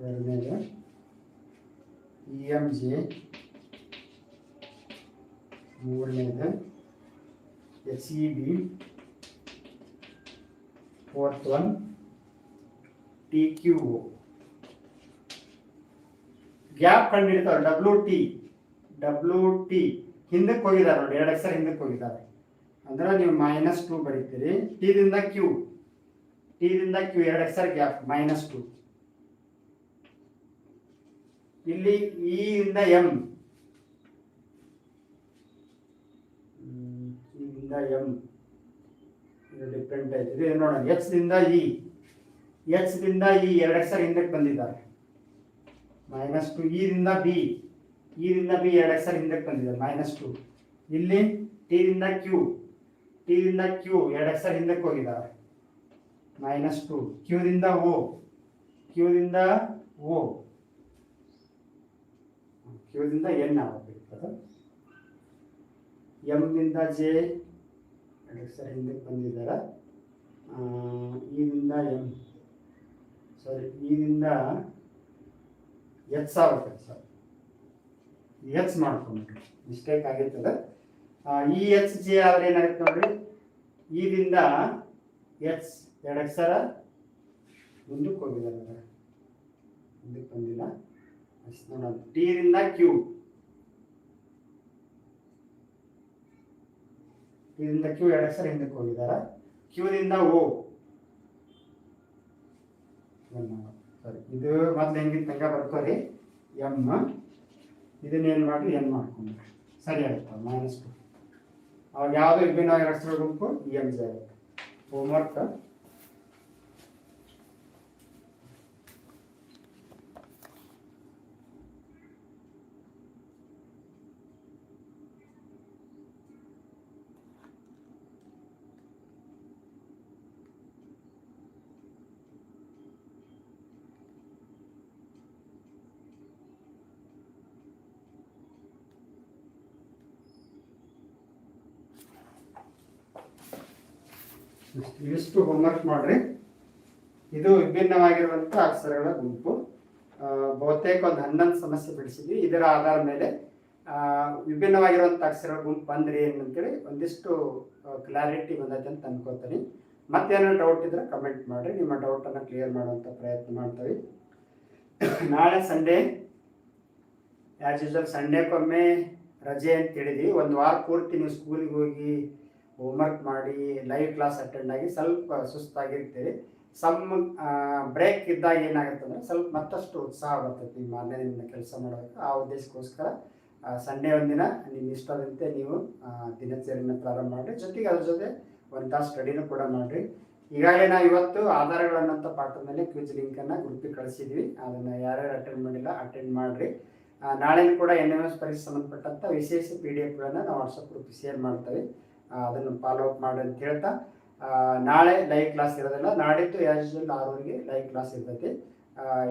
ಎರಡನೇದು ಇ ಎಂ ಜೆ ಮೂರನೇದು H E B fourth one T Q O gap ಕಂಡಿಡ್ತಾರೆ W T W T ಹಿಂದಕ್ಕೆ ಹೋಗಿದ್ದಾರೆ ನೋಡಿ, ಎರಡು ಅಕ್ಷರ ಹಿಂದಕ್ಕೆ ಹೋಗಿದ್ದಾರೆ. ಅಂದ್ರೆ ನೀವು ಮೈನಸ್ ಟು ಬರೀತೀರಿ ಟಿದಿಂದ ಕ್ಯೂ ಟಿದಿಂದ ಕ್ಯೂ ಎರಡು ಅಕ್ಷರ ಗ್ಯಾಪ್ ಮೈನಸ್ ಟು ಇಲ್ಲಿ ಇ ಇಂದ ಎಂ ಇದಿಂದ ಎಂ ಇದು ಡಿಫ್ರೆಂಟ್ ಆಯ್ತು. ಇದು ನೋಡೋಣ. ಎಚ್ದಿಂದ ಇ ಎಚ್ದಿಂದ ಇ ಎರಡು ಅಕ್ಷರ ಹಿಂದಕ್ಕೆ ಬಂದಿದ್ದಾರೆ. ಮೈನಸ್ ಟು ಇದಿಂದ ದಿಂದ ಬಿ ಇ ದಿಂದ ಬಿ ಎರಡು ಅಕ್ಷರ ಹಿಂದಕ್ಕೆ ಬಂದಿದ್ದಾರೆ ಮೈನಸ್ ಟು ಇಲ್ಲಿ ಟಿ ದಿಂದ ಕ್ಯೂ ಟಿ ದಿಂದ ಕ್ಯೂ ಎರಡು ಅಕ್ಷರ ಹಿಂದಕ್ಕೆ ಹೋಗಿದ್ದಾರೆ. ಮೈನಸ್ ಟು ಕ್ಯೂದಿಂದ ಓ ಕ್ಯೂದಿಂದ ಓ ಕ್ಯೂದಿಂದ ಎನ್ ಆಗಬೇಕು ಎಮ್ಮಿಂದ ಜೆ ಅಕ್ಷರ ಹಿಂದಕ್ಕೆ ಬಂದಿದ್ದಾರೆ. ಈಗಿಂದ ಎಂ ಸಾರಿ ಈಗಿಂದ ಎಚ್ ಆಗುತ್ತೆ ಸರ್. ಎಚ್ ಮಾಡ್ಕೊಂಡ್ರಿ ಮಿಸ್ಟೇಕ್ ಆಗಿರ್ತದೆ. ಈ ಎಚ್ ಜಿ ಆದ್ರೆ ಏನಾಗುತ್ತೆ ನೋಡ್ರಿ? ಈದಿಂದ ಎಚ್ ಎರಡು ಅಕ್ಷರ ಮುಂದಕ್ಕೆ ಹೋಗಿದ್ದಾರೆ ಮುಂದಕ್ಕೆ ಬಂದಿಲ್ಲ. ಅಷ್ಟು ನೋಡೋಣ. ಇಂದ ಕ್ಯೂ ಟಿದಿಂದ ಕ್ಯೂ ಎರಡು ಅಕ್ಷರ ಹಿಂದಕ್ಕೆ ಹೋಗಿದ್ದಾರೆ ಕ್ಯೂದಿಂದ ಓ ಸರಿ ಇದು ಮೊದ್ಲು ಹೆಂಗಿನ ತಂಗ ಬರ್ಕೋರಿ ಎಂ ಇದನ್ನೇನು ಮಾಡಿ ಎನ್ ಮಾಡ್ಕೊಂಡು ಸರಿ ಆಗುತ್ತೆ ಮೈನಸ್ ಟು ಅವಾಗ ಯಾವುದು ಎರಡು ಅಕ್ಷರ ಗುಂಪು ಇ ಎಂ ಜೆ ಆಗುತ್ತೆ ಹೋಮ್ವರ್ಕ್ ಇಷ್ಟು ಹೋಮ್ವರ್ಕ್ ಮಾಡ್ರಿ. ಇದು ವಿಭಿನ್ನವಾಗಿರುವಂಥ ಅಕ್ಷರಗಳ ಗುಂಪು. ಬಹುತೇಕ ಒಂದು ಹನ್ನೊಂದು ಸಮಸ್ಯೆ ಬಿಡಿಸಿದ್ವಿ. ಇದರ ಆಧಾರದ ಮೇಲೆ ವಿಭಿನ್ನವಾಗಿರುವಂಥ ಅಕ್ಷರಗಳ ಗುಂಪು ಬಂದ್ರೆ ಏನು ಅಂತೇಳಿ ಒಂದಿಷ್ಟು ಕ್ಲಾರಿಟಿ ಬಂದೈತೆ ಅಂತ ಅನ್ಕೋತೀನಿ. ಮತ್ತೇನಾದ್ರು ಡೌಟ್ ಇದ್ರೆ ಕಮೆಂಟ್ ಮಾಡಿರಿ. ನಿಮ್ಮ ಡೌಟನ್ನು ಕ್ಲಿಯರ್ ಮಾಡುವಂಥ ಪ್ರಯತ್ನ ಮಾಡ್ತೀವಿ. ನಾಳೆ ಸಂಡೇ ಆ್ಯಸ್ ಯೂಶಲ್ ಸಂಡೇಕೊಮ್ಮೆ ರಜೆ ಅಂತ ಹೇಳಿದ್ವಿ. ಒಂದು ವಾರ ಪೂರ್ತಿ ನೀವು ಸ್ಕೂಲಿಗೆ ಹೋಗಿ ಹೋಮ್ವರ್ಕ್ ಮಾಡಿ ಲೈವ್ ಕ್ಲಾಸ್ ಅಟೆಂಡ್ ಆಗಿ ಸ್ವಲ್ಪ ಸುಸ್ತಾಗಿರ್ತೀರಿ. ಸಮ್ ಬ್ರೇಕ್ ಇದ್ದಾಗ ಏನಾಗುತ್ತೆ ಅಂದರೆ ಸ್ವಲ್ಪ ಮತ್ತಷ್ಟು ಉತ್ಸಾಹ ಬರ್ತೈತಿ ಮಾನ್ಯದಿಂದ ಕೆಲಸ ಮಾಡೋದಕ್ಕೆ. ಆ ಉದ್ದೇಶಕ್ಕೋಸ್ಕರ ಸಂಡೇ ಒಂದಿನ ನಿಮ್ಮ ಇಷ್ಟದಂತೆ ನೀವು ದಿನಚರಿಯನ್ನು ಪ್ರಾರಂಭ ಮಾಡಿರಿ. ಜೊತೆಗೆ ಅದ್ರ ಜೊತೆ ಒಂದು ತಾಸು ಸ್ಟಡಿನೂ ಕೂಡ ಮಾಡಿರಿ. ಈಗಾಗಲೇ ನಾವು ಇವತ್ತು ಆಧಾರಗಳನ್ನಂಥ ಪಾಠದ ಮೇಲೆ ಕ್ವಿಜ್ ಲಿಂಕನ್ನು ಗ್ರೂಪಿಗೆ ಕಳಿಸಿದ್ವಿ. ಅದನ್ನು ಯಾರ್ಯಾರು ಅಟೆಂಡ್ ಮಾಡಿಲ್ಲ ಅಟೆಂಡ್ ಮಾಡಿರಿ. ನಾಳೆನೂ ಕೂಡ ಎನ್ ಎಂ ಎಸ್ ಪರೀಕ್ಷೆ ಸಂಬಂಧಪಟ್ಟಂಥ ವಿಶೇಷ ಪಿ ಡಿ ಎಫ್ಗಳನ್ನು ನಾವು ವಾಟ್ಸಪ್ ಗ್ರೂಪ್ ಶೇರ್ ಮಾಡ್ತೇವೆ. ಅದನ್ನು ಫಾಲೋ ಅಪ್ ಮಾಡಿ ಅಂತ ಹೇಳ್ತಾ ನಾಳೆ ಲೈವ್ ಕ್ಲಾಸ್ ಇರೋದಿಲ್ಲ, ನಾಡಿದ್ದು ಯೂಶುವಲ್ ಆರೂರಿಗೆ ಲೈವ್ ಕ್ಲಾಸ್ ಇರ್ತೈತಿ.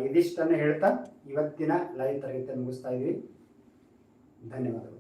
ಇದಿಷ್ಟನ್ನು ಹೇಳ್ತಾ, ಇವತ್ತಿನ ಲೈವ್ ತರಗತಿಯನ್ನು ಮುಗಿಸ್ತಾ ಇದ್ದೀವಿ. ಧನ್ಯವಾದಗಳು.